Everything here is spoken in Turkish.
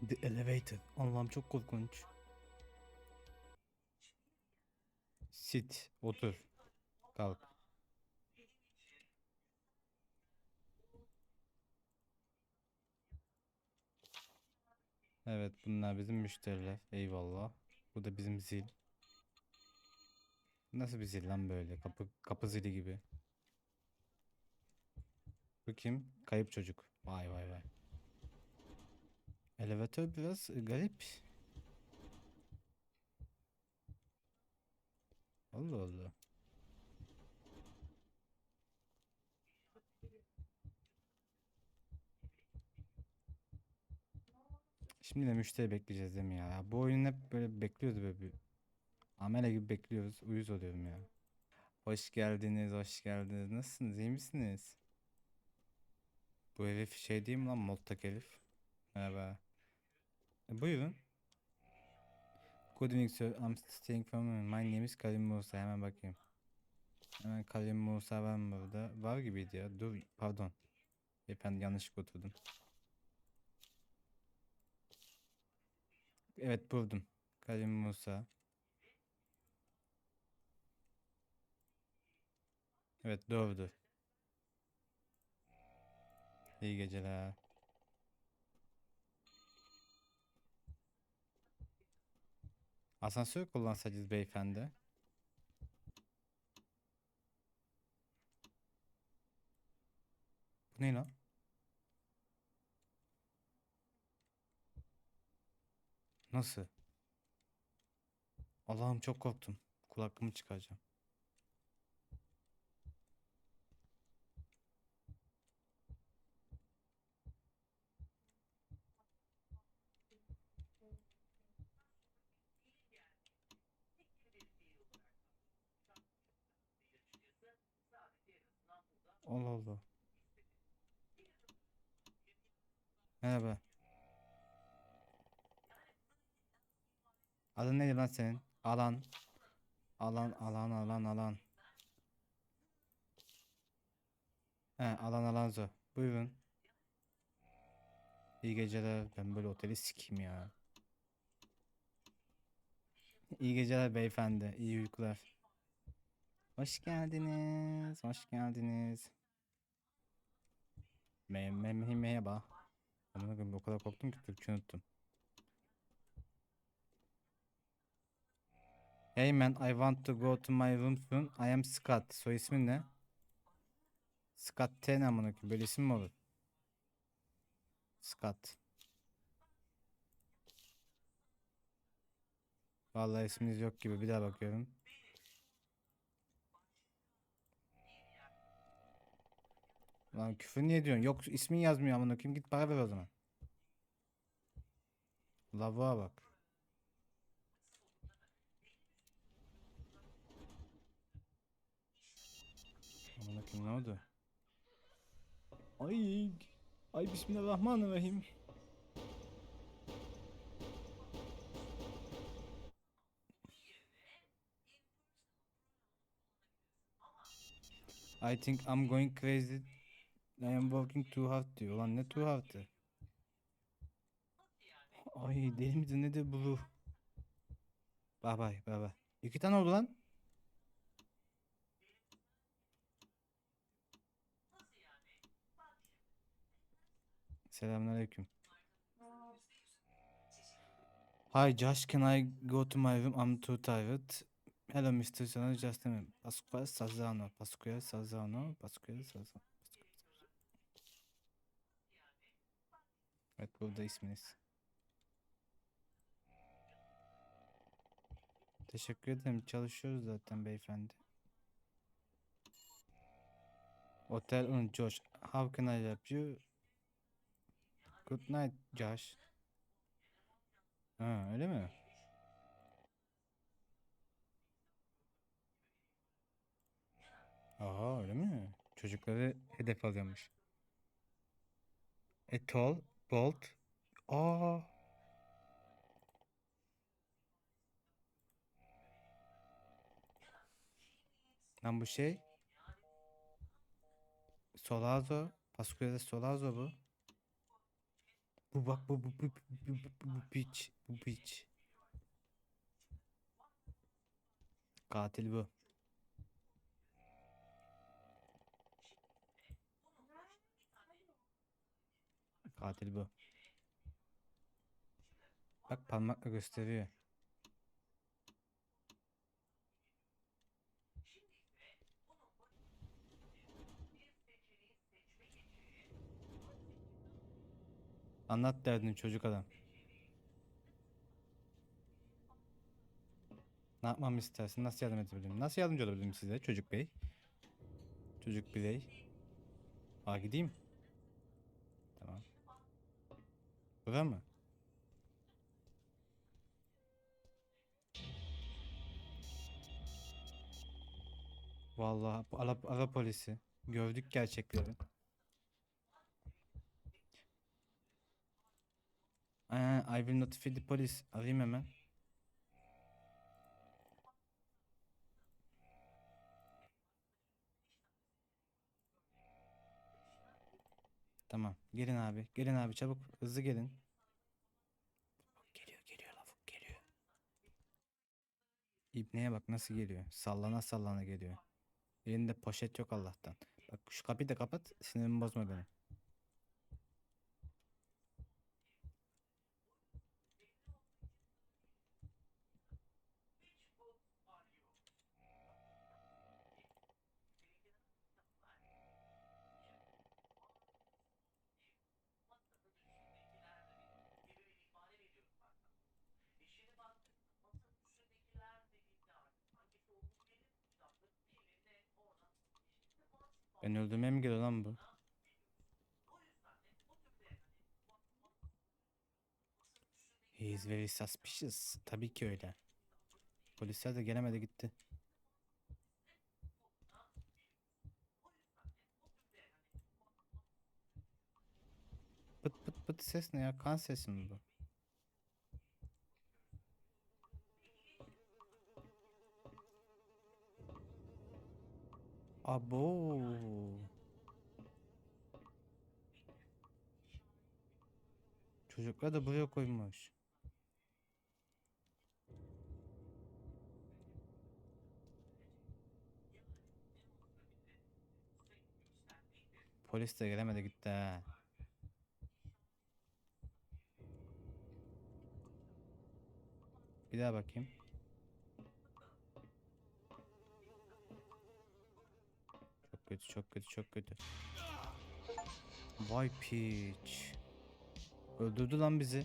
The elevator. Allah'ım çok korkunç. Sit. Otur. Kalk. Evet bunlar bizim müşteriler. Eyvallah. Bu da bizim zil. Nasıl bir zil lan böyle? Kapı, kapı zili gibi. Bu kim? Kayıp çocuk. Vay vay vay. Elevatör biraz garip. Allah Allah. Şimdi de müşteri bekleyeceğiz değil mi ya? Bu oyun hep böyle bekliyoruz böyle bir. Amele gibi bekliyoruz. Uyuz oluyorum ya. Hoş geldiniz, hoş geldiniz. Nasılsınız, iyi misiniz? Bu herif şey değil mi lan Moltak herif? Merhaba. E, buyurun. Good evening sir. I'm staying from my name is Karim Musa. Hemen bakayım. Hemen Karim Musa mı burada? Var gibiydi ya. Dur pardon. Efendim yanlış oturdum. Evet buldum. Karim Musa. Evet doğrudur. İyi geceler. Asansör kullansaydınız beyefendi. Bu ne lan? Nasıl? Allah'ım çok korktum. Kulaklığımı çıkaracağım. Allah Allah. Merhaba. Adın neydi lan senin? Alan. Alan, alan, alan, alan. He, alan, alanzo. Buyurun. İyi geceler. Ben böyle oteli sikeyim ya. İyi geceler beyefendi. İyi uykular. Hoş geldiniz. Hoş geldiniz. Me me me merhaba. Amına koyayım o kadar korktum ki Türkçe unuttum. Hey man, I want to go to my room soon. I am Scott. Soy ismin ne? Scott T ne amına koyayım? Böyle isim mi olur? Scott. Vallahi isminiz yok gibi. Bir daha bakıyorum. Lan küfür niye diyorsun? Yok ismin yazmıyor amına koyayım. Git para ver o zaman. Lavuğa bak. Amına koyayım ne oldu? Ay. Ay bismillahirrahmanirrahim. I think I'm going crazy. I am working too hard diyor. Lan ne too hard'ı? Ay deli midir nedir bu? Bay bay bay bay. İki tane oldu lan. Selamünaleyküm. Hi Josh, can I go to my room? I'm too tired. Hello Mr. Sana just a minute. Pasquale Sazano. Pasquale Sazano. Pasquale Sazano. Evet burada isminiz. Teşekkür ederim. Çalışıyoruz zaten beyefendi. Hotel on Josh. How can I help you? Good night Josh. Ha öyle mi? Aha öyle mi? Çocukları hedef alıyormuş. A bold. Aa. Lan bu şey. Solazo. Pasquale Solazo bu. Bu bak bu bu bu bu bu bu bu piç bu piç. Katil bu. Katil bu. Bak parmakla gösteriyor. Anlat derdini çocuk adam. Ne yapmamı istersin? Nasıl yardım edebilirim? Nasıl yardımcı olabilirim size çocuk bey? Çocuk birey. Aa gideyim. Tamam. Bura mı? Vallahi bu ara, ara polisi. Gördük gerçekleri. Aa, I will notify the police. Arayayım hemen. Tamam. Gelin abi. Gelin abi çabuk. Hızlı gelin. Geliyor geliyor lavuk geliyor. İbneye bak nasıl geliyor. Sallana sallana geliyor. Elinde poşet yok Allah'tan. Bak şu kapıyı da kapat. Sinirimi bozma benim. Ben öldürmeye mi geliyor lan bu? He is very suspicious. Tabii ki öyle. Polisler de gelemedi gitti. Pıt pıt pıt ses ne ya? Kan sesi mi bu? Abo. Çocuklar da buraya koymuş. Polis de gelemedi gitti ha. Bir daha bakayım. Kötü, çok kötü, çok kötü. Vay piç. Öldürdü lan bizi.